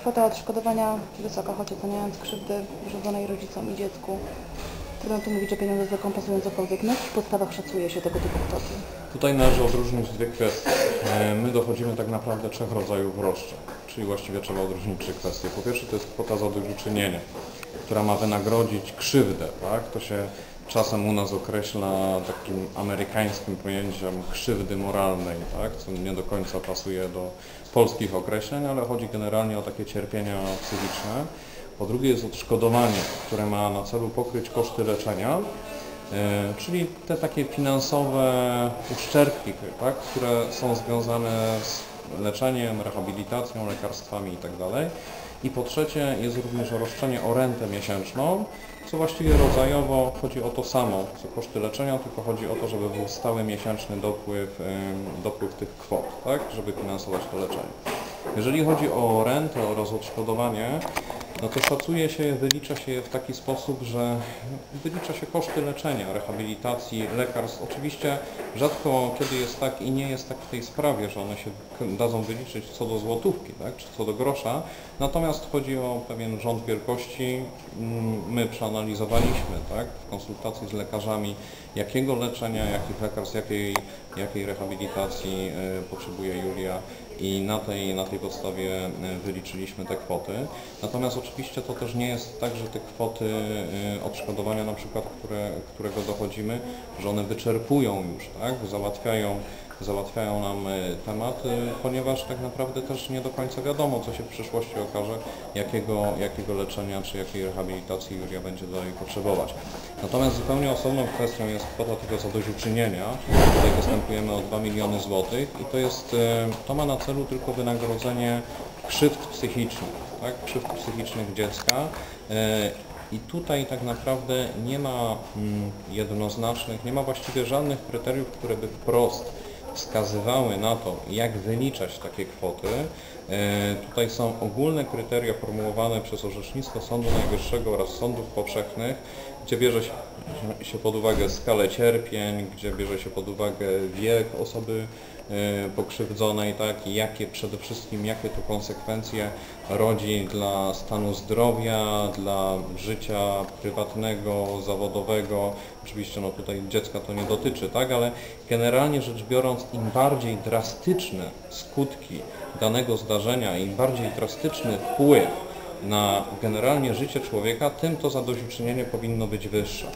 kwota odszkodowania wysoka, choć oceniając krzywdy wyrządzonej rodzicom i dziecku. Trudno tu mówić, że pieniądze zrekompensują cokolwiek. Na jakich podstawach szacuje się tego typu kwoty? Tutaj należy odróżnić dwie kwestie. E, My dochodzimy tak naprawdę trzech rodzajów roszczeń, czyli właściwie trzeba odróżnić trzy kwestie. Po pierwsze to jest kwota zadośćuczynienia, która ma wynagrodzić krzywdę, tak? To się czasem u nas określa takim amerykańskim pojęciem krzywdy moralnej, tak? Co nie do końca pasuje do polskich określeń, ale chodzi generalnie o takie cierpienia psychiczne. Po drugie jest odszkodowanie, które ma na celu pokryć koszty leczenia, E, czyli te takie finansowe uszczerbki, tak, które są związane z leczeniem, rehabilitacją, lekarstwami itd. I po trzecie jest również roszczenie o rentę miesięczną, co właściwie rodzajowo chodzi o to samo, co koszty leczenia, tylko chodzi o to, żeby był stały miesięczny dopływ, dopływ tych kwot, tak, żeby finansować to leczenie. Jeżeli chodzi o rentę oraz odszkodowanie, no to szacuje się, wylicza się je w taki sposób, że wylicza się koszty leczenia, rehabilitacji, lekarstw. Oczywiście rzadko kiedy jest tak i nie jest tak w tej sprawie, że one się dadzą wyliczyć co do złotówki, tak, czy co do grosza. Natomiast chodzi o pewien rząd wielkości. Mm, My przeanalizowaliśmy tak, w konsultacji z lekarzami, jakiego leczenia, jakich lekarstw, jakiej, jakiej rehabilitacji e, potrzebuje Julia i na tej, na tej podstawie e, wyliczyliśmy te kwoty. Natomiast oczywiście to też nie jest tak, że te kwoty e, odszkodowania na przykład, które, którego dochodzimy, że one wyczerpują już, tak, załatwiają, załatwiają nam e, temat, ponieważ tak naprawdę też nie do końca wiadomo, co się w przyszłości okaże, jakiego, jakiego leczenia czy jakiej rehabilitacji Julia będzie dalej potrzebować. Natomiast zupełnie osobną kwestią jest kwota tego zadośćuczynienia. Tutaj występujemy o 2 miliony złotych i to jest, e, to ma na celu tylko wynagrodzenie krzywd psychicznych, tak? krzywd psychicznych dziecka. E, I tutaj tak naprawdę nie ma mm, jednoznacznych, nie ma właściwie żadnych kryteriów, które by wprost wskazywały na to, jak wyliczać takie kwoty. E, Tutaj są ogólne kryteria formułowane przez orzecznictwo Sądu Najwyższego oraz sądów powszechnych, gdzie bierze się- pod uwagę skalę cierpień, gdzie bierze się pod uwagę wiek osoby e, pokrzywdzonej, tak, i jakie przede wszystkim, jakie to konsekwencje rodzi dla stanu zdrowia, dla życia prywatnego, zawodowego. Oczywiście no tutaj dziecka to nie dotyczy, tak, ale generalnie rzecz biorąc, im bardziej drastyczne skutki danego zdarzenia, im bardziej drastyczny wpływ na generalnie życie człowieka, tym to zadośćuczynienie powinno być wyższe.